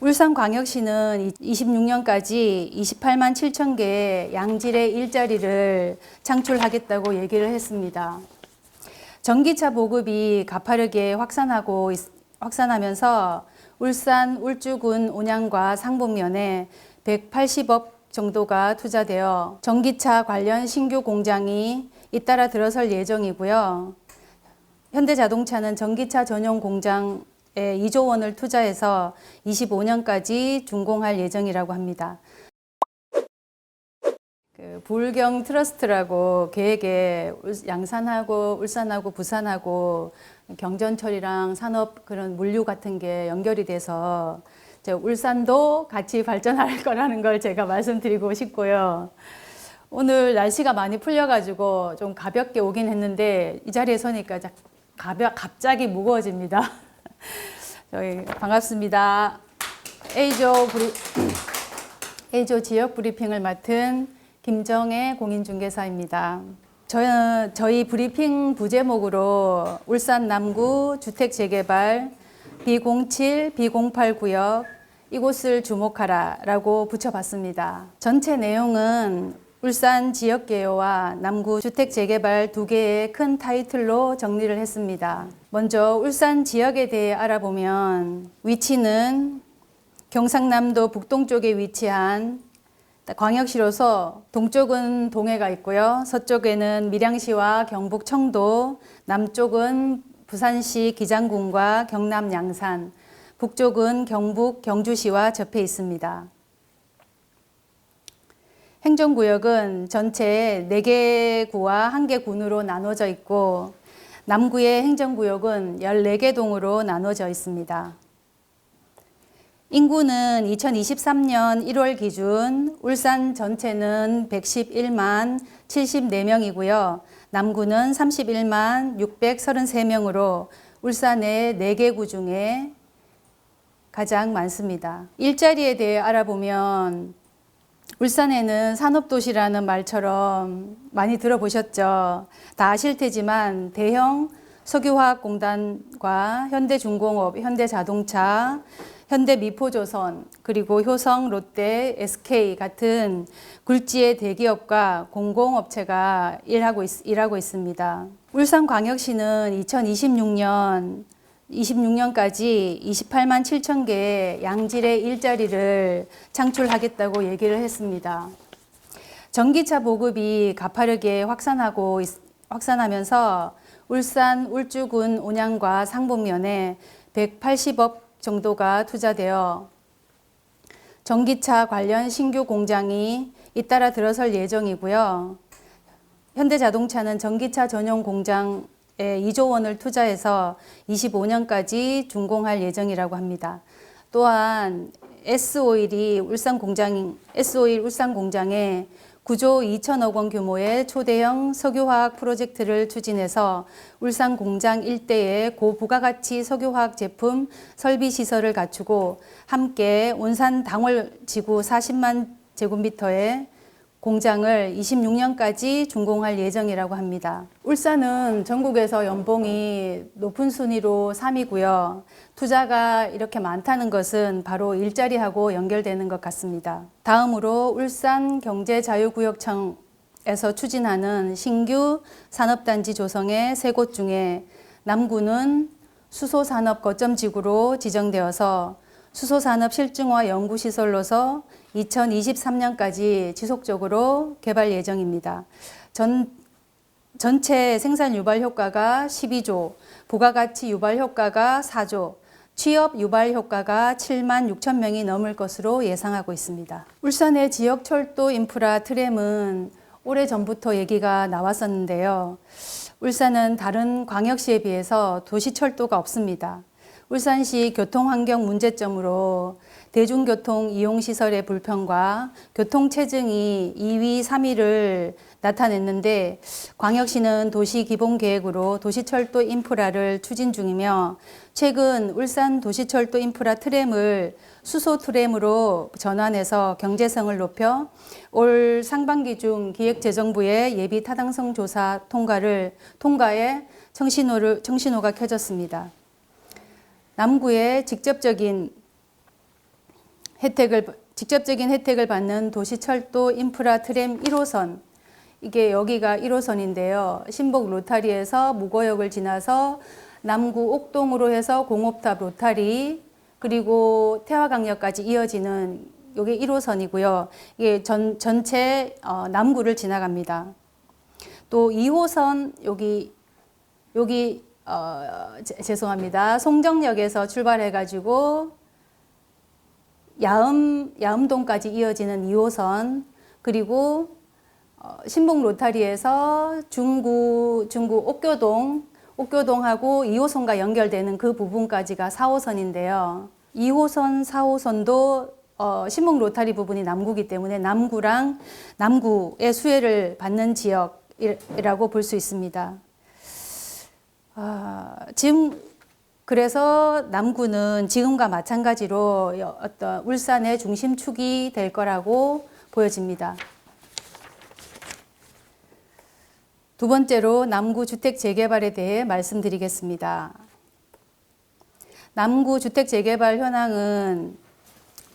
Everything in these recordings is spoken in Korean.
울산광역시는 26년까지 28만 7천 개의 양질의 일자리를 창출하겠다고 얘기를 했습니다. 전기차 보급이 가파르게 확산하고 있- 확산하면서 울산 울주군 온양과 상봉면에 180억 정도가 투자되어 전기차 관련 신규 공장이 잇따라 들어설 예정이고요. 현대자동차는 전기차 전용 공장에 2조 원을 투자해서 25년까지 준공할 예정이라고 합니다. 그 불경 트러스트라고 계획에 울- 양산하고 울산하고 부산하고 경전철이랑 산업 그런 물류 같은 게 연결이 돼서 울산도 같이 발전할 거라는 걸 제가 말씀드리고 싶고요. 오늘 날씨가 많이 풀려가지고 좀 가볍게 오긴 했는데 이 자리에 서니까 자- 가벼, 갑자기 무거워집니다. 저희 반갑습니다. A조 브리, A조 지역 브리핑을 맡은 김정혜 공인중개사입니다. 저는 저희 브리핑 부제목으로 울산 남구 주택 재개발 B07, B08 구역 이곳을 주목하라 라고 붙여봤습니다. 전체 내용은 울산 지역 개요와 남구 주택 재개발 두 개의 큰 타이틀로 정리를 했습니다. 먼저 울산 지역에 대해 알아보면 위치는 경상남도 북동쪽에 위치한 광역시로서 동쪽은 동해가 있고요. 서쪽에는 밀양시와 경북 청도, 남쪽은 부산시 기장군과 경남 양산, 북쪽은 경북 경주시와 접해 있습니다. 행정구역은 전체 4개 구와 1개 군으로 나눠져 있고 남구의 행정구역은 14개 동으로 나눠져 있습니다. 인구는 2023년 1월 기준 울산 전체는 111만 74명이고요. 남구는 31만 633명으로 울산의 4개 구 중에 가장 많습니다. 일자리에 대해 알아보면 울산에는 산업도시라는 말처럼 많이 들어보셨죠. 다 아실 테지만 대형 석유화학공단과 현대중공업, 현대자동차, 현대미포조선, 그리고 효성, 롯데, SK 같은 굴지의 대기업과 공공업체가 일하고, 있, 일하고 있습니다. 울산광역시는 2026년 26년까지 28만 7천 개의 양질의 일자리를 창출하겠다고 얘기를 했습니다. 전기차 보급이 가파르게 확산하고 있- 확산하면서 울산 울주군 온양과 상봉면에 180억 정도가 투자되어 전기차 관련 신규 공장이 잇따라 들어설 예정이고요. 현대자동차는 전기차 전용 공장에 2조 원을 투자해서 25년까지 준공할 예정이라고 합니다. 또한 S오일이 울산 공장 S오일 울산 공장에 9조 2천억 원 규모의 초대형 석유화학 프로젝트를 추진해서 울산 공장 일대에 고부가가치 석유화학 제품 설비 시설을 갖추고 함께 온산 당월 지구 40만 제곱미터의 공장을 26년까지 준공할 예정이라고 합니다. 울산은 전국에서 연봉이 높은 순위로 3위고요. 투자가 이렇게 많다는 것은 바로 일자리하고 연결되는 것 같습니다. 다음으로 울산 경제자유구역청에서 추진하는 신규 산업단지 조성의 세 곳 중에 남구는 수소산업 거점 지구로 지정되어서 수소산업 실증화 연구시설로서 2023년까지 지속적으로 개발 예정입니다. 전, 전체 생산 유발 효과가 12조, 부가가치 유발 효과가 4조, 취업 유발 효과가 7만 6천 명이 넘을 것으로 예상하고 있습니다. 울산의 지역 철도 인프라 트램은 오래 전부터 얘기가 나왔었는데요. 울산은 다른 광역시에 비해서 도시 철도가 없습니다. 울산시 교통환경 문제점으로 대중교통 이용시설의 불편과 교통체증이 2위, 3위를 나타냈는데 광역시는 도시기본계획으로 도시철도 인프라를 추진 중이며 최근 울산 도시철도 인프라 트램을 수소 트램으로 전환해서 경제성을 높여 올 상반기 중 기획재정부의 예비 타당성 조사 통과를 통과에 청신호를 청신호가 켜졌습니다. 남구의 직접적인 혜택을 직접적인 혜택을 받는 도시철도 인프라 트램 1호선 이게 여기가 1호선인데요. 신복 로타리에서 무거역을 지나서 남구 옥동으로 해서 공업탑 로타리 그리고 태화강역까지 이어지는 요게 1호선이고요. 이게 전 전체 어, 남구를 지나갑니다. 또 2호선 여기 여기 어, 제- 죄송합니다. 송정역에서 출발해 가지고 야음 야음동까지 이어지는 2호선 그리고 어, 신봉 로타리에서 중구 중구 옥교동 옥교동하고 2호선과 연결되는 그 부분까지가 4호선인데요. 2호선, 4호선도 어, 신봉 로타리 부분이 남구기 때문에 남구랑 남구의 수혜를 받는 지역이라고 볼 수 있습니다. 아, 지금 그래서 남구는 지금과 마찬가지로 여- 어떤 울산의 중심축이 될 거라고 보여집니다. 두 번째로 남구 주택 재개발에 대해 말씀드리겠습니다. 남구 주택 재개발 현황은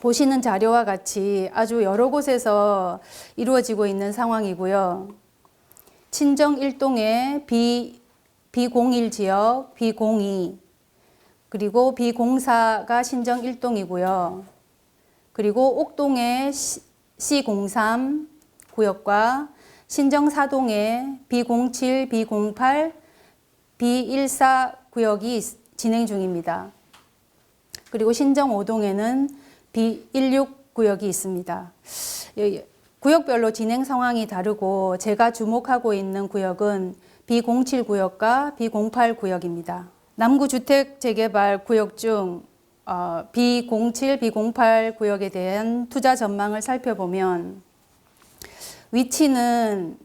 보시는 자료와 같이 아주 여러 곳에서 이루어지고 있는 상황이고요. 친정 1동의 B, B01 지역, B02, 그리고 B04가 신정 1동이고요. 그리고 옥동의 C- C03 구역과 신정 4동의 B07, B08, B14 구역이 있- 진행 중입니다. 그리고 신정 5동에는 B16 구역이 있습니다. 예, 구역별로 진행 상황이 다르고 제가 주목하고 있는 구역은 B07 구역과 B08 구역입니다. 남구 주택 재개발 구역 중 어, B07, B08 구역에 대한 투자 전망을 살펴보면 위치는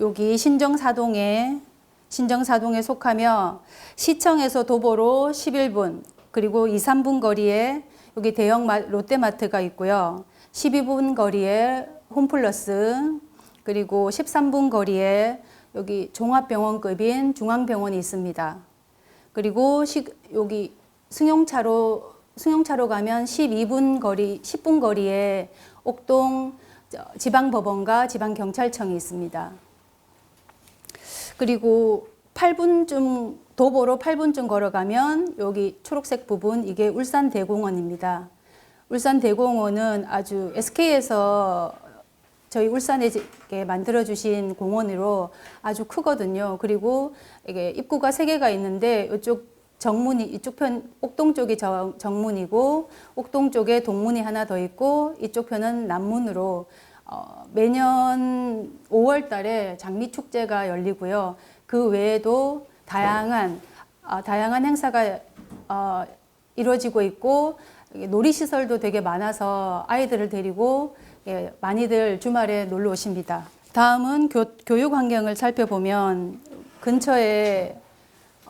여기 신정사동에 신정사동에 속하며 시청에서 도보로 11분 그리고 2, 3분 거리에 여기 대형 마- 롯데마트가 있고요. 12분 거리에 홈플러스 그리고 13분 거리에 여기 종합병원급인 중앙병원이 있습니다. 그리고 시, 여기 승용차로 승용차로 가면 12분 거리 10분 거리에 옥동 저, 지방법원과 지방경찰청이 있습니다. 그리고 8분쯤 도보로 8분쯤 걸어가면 여기 초록색 부분 이게 울산 대공원입니다. 울산 대공원은 아주 SK에서 저희 울산에 이렇게 만들어 주신 공원으로 아주 크거든요. 그리고 이게 입구가 세 개가 있는데 이쪽 정문이 이쪽 편 옥동 쪽이 정, 정문이고 옥동 쪽에 동문이 하나 더 있고 이쪽 편은 남문으로 어, 매년 5월 달에 장미 축제가 열리고요. 그 외에도 다양한 아, 다양한 행사가 어, 이루어지고 있고 이게 놀이 시설도 되게 많아서 아이들을 데리고 예, 많이들 주말에 놀러 오십니다. 다음은 교, 교육 환경을 살펴보면 근처에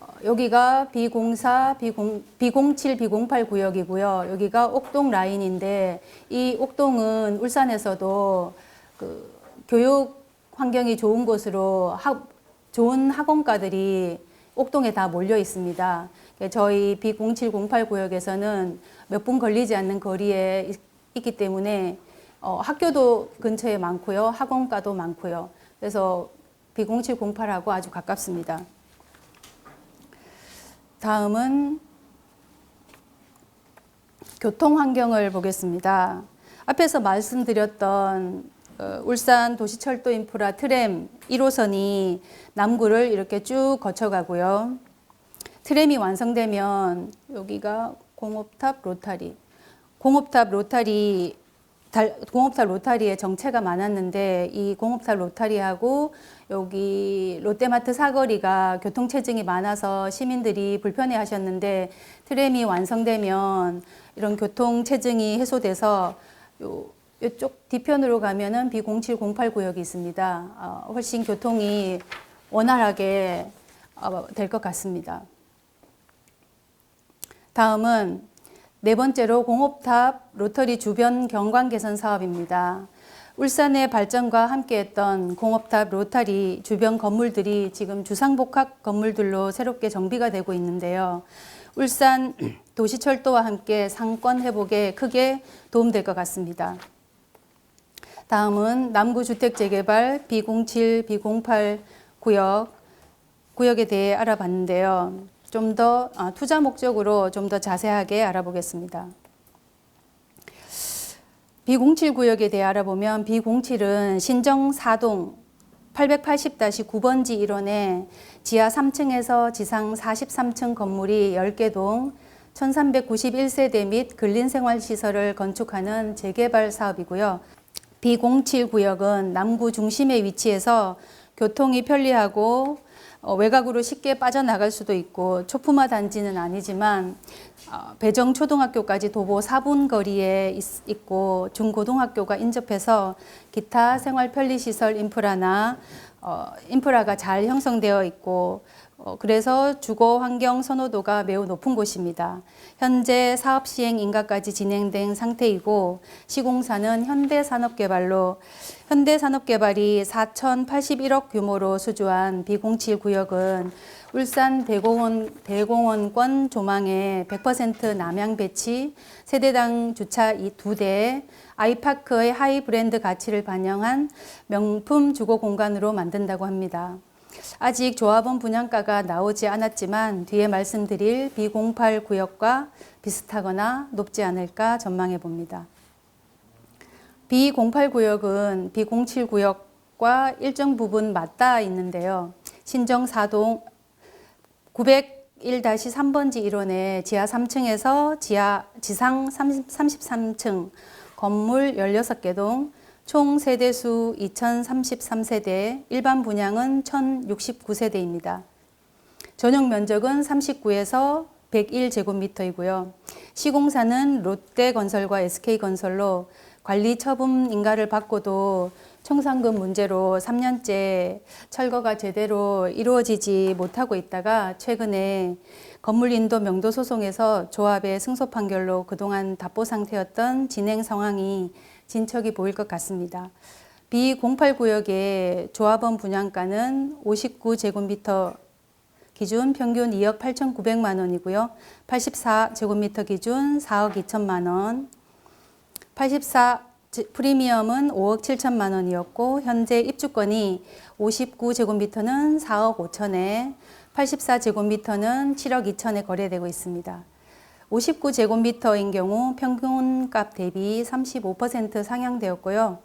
어, 여기가 B04, B0, B07, B08 구역이고요. 여기가 옥동 라인인데 이 옥동은 울산에서도 그 교육 환경이 좋은 곳으로 학, 좋은 학원가들이 옥동에 다 몰려 있습니다. 저희 B07, 08 구역에서는 몇 분 걸리지 않는 거리에 있, 있기 때문에 어, 학교도 근처에 많고요. 학원가도 많고요. 그래서 B07, 08하고 아주 가깝습니다. 다음은 교통 환경을 보겠습니다. 앞에서 말씀드렸던 어, 울산 도시철도 인프라 트램 1호선이 남구를 이렇게 쭉 거쳐가고요. 트램이 완성되면 여기가 공업탑 로타리, 공업탑 로타리 달, 공업탑 로타리에 정체가 많았는데 이 공업탑 로타리하고 여기 롯데마트 사거리가 교통체증이 많아서 시민들이 불편해 하셨는데 트램이 완성되면 이런 교통체증이 해소돼서 요, 이쪽 뒤편으로 가면은 B0708 구역이 있습니다. 어, 훨씬 교통이 원활하게 어, 될것 같습니다. 다음은 네 번째로 공업탑 로터리 주변 경관 개선 사업입니다. 울산의 발전과 함께했던 공업탑 로타리 주변 건물들이 지금 주상복합 건물들로 새롭게 정비가 되고 있는데요. 울산 도시철도와 함께 상권 회복에 크게 도움될 것 같습니다. 다음은 남구 주택 재개발 B07, B08 구역 구역에 대해 알아봤는데요. 좀 더 투자 목적으로 좀 더 자세하게 알아보겠습니다. B07 구역에 대해 알아보면 B07은 신정 4동 880-9번지 일원에 지하 3층에서 지상 43층 건물이 10개 동 1391세대 및 근린생활시설을 건축하는 재개발 사업이고요. B07 구역은 남구 중심에 위치해서 교통이 편리하고 어, 외곽으로 쉽게 빠져나갈 수도 있고 초품화 단지는 아니지만 어, 배정 초등학교까지 도보 4분 거리에 있, 있고 중고등학교가 인접해서 기타 생활 편리 시설 인프라나 어, 인프라가 잘 형성되어 있고 어, 그래서 주거 환경 선호도가 매우 높은 곳입니다. 현재 사업 시행 인가까지 진행된 상태이고 시공사는 현대산업개발로 현대산업개발이 4,081억 규모로 수주한 B07 구역은 울산 대공원 대공원권 조망에 100% 남양 배치, 세대당 주차 두 대, 아이파크의 하이 브랜드 가치를 반영한 명품 주거 공간으로 만든다고 합니다. 아직 조합원 분양가가 나오지 않았지만 뒤에 말씀드릴 B08 구역과 비슷하거나 높지 않을까 전망해 봅니다. B08 구역은 B07 구역과 일정 부분 맞닿아 있는데요. 신정 4동 901-3번지 일원에 지하 3층에서 지하 지상 33층 건물 16개 동 총 세대수 2033세대, 일반 분양은 1069세대입니다. 전용 면적은 39에서 101제곱미터이고요. 시공사는 롯데건설과 SK건설로 관리 처분 인가를 받고도 청산금 문제로 3년째 철거가 제대로 이루어지지 못하고 있다가 최근에 건물 인도 명도 소송에서 조합의 승소 판결로 그동안 답보 상태였던 진행 상황이 진척이 보일 것 같습니다. B08 구역의 조합원 분양가는 59제곱미터 기준 평균 2억 8,900만 원이고요. 84제곱미터 기준 4억 2천만 원. 84 프리미엄은 5억 7천만 원이었고 현재 입주권이 59제곱미터는 4억 5천에 84제곱미터는 7억 2천에 거래되고 있습니다. 59제곱미터인 경우 평균값 대비 35% 상향되었고요.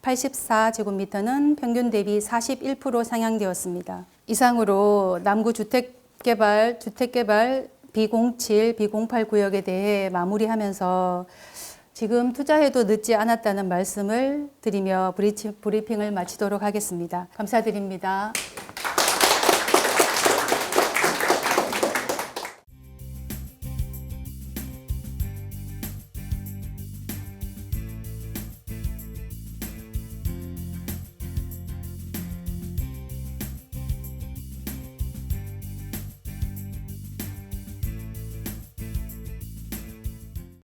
84제곱미터는 평균 대비 41% 상향되었습니다. 이상으로 남구 주택개발, 주택개발 B07, B08 구역에 대해 마무리하면서 지금 투자해도 늦지 않았다는 말씀을 드리며 브리핑을 마치도록 하겠습니다. 감사드립니다.